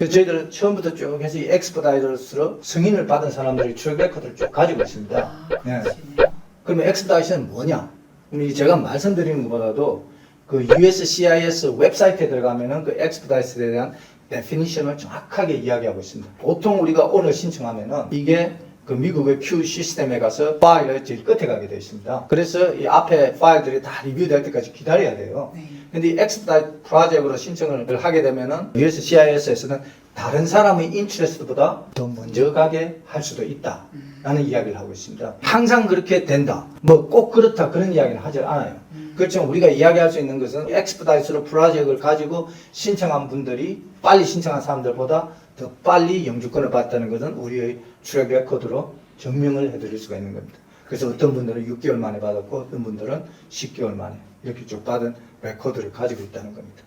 그래서 저희들은 처음부터 쭉 해서 이 엑스퍼다이더스로 승인을 받은 사람들이 트랙 레코드를 쭉 가지고 있습니다. 아, 네. 그러시네요. 그러면 엑스퍼다이션은 뭐냐? 그럼 제가 말씀드리는 것보다도 그 USCIS 웹사이트에 들어가면은 그 엑스퍼다이스에 대한 데피니션을 정확하게 이야기하고 있습니다. 보통 우리가 오늘 신청하면은 이게 그 미국의 Q 시스템에 가서 파일을 제일 끝에 가게 되어 있습니다. 그래서 이 앞에 파일들이 다 리뷰될 때까지 기다려야 돼요. 네. 근데 이 엑스퍼다이트 프로젝트로 신청을 하게 되면은 USCIS에서는 다른 사람의 인트레스트보다 더 먼저 가게 할 수도 있다. 라는 이야기를 하고 있습니다. 항상 그렇게 된다. 뭐 꼭 그렇다. 그런 이야기는 하지 않아요. 그렇지만 우리가 이야기할 수 있는 것은 엑스퍼다이트로 프로젝트를 가지고 신청한 분들이 빨리 신청한 사람들보다 더 빨리 영주권을 받다는 것은 우리의 트랙 레코드로 증명을 해드릴 수가 있는 겁니다. 그래서 어떤 분들은 6개월 만에 받았고 어떤 분들은 10개월 만에 이렇게 쭉 받은 레코드를 가지고 있다는 겁니다.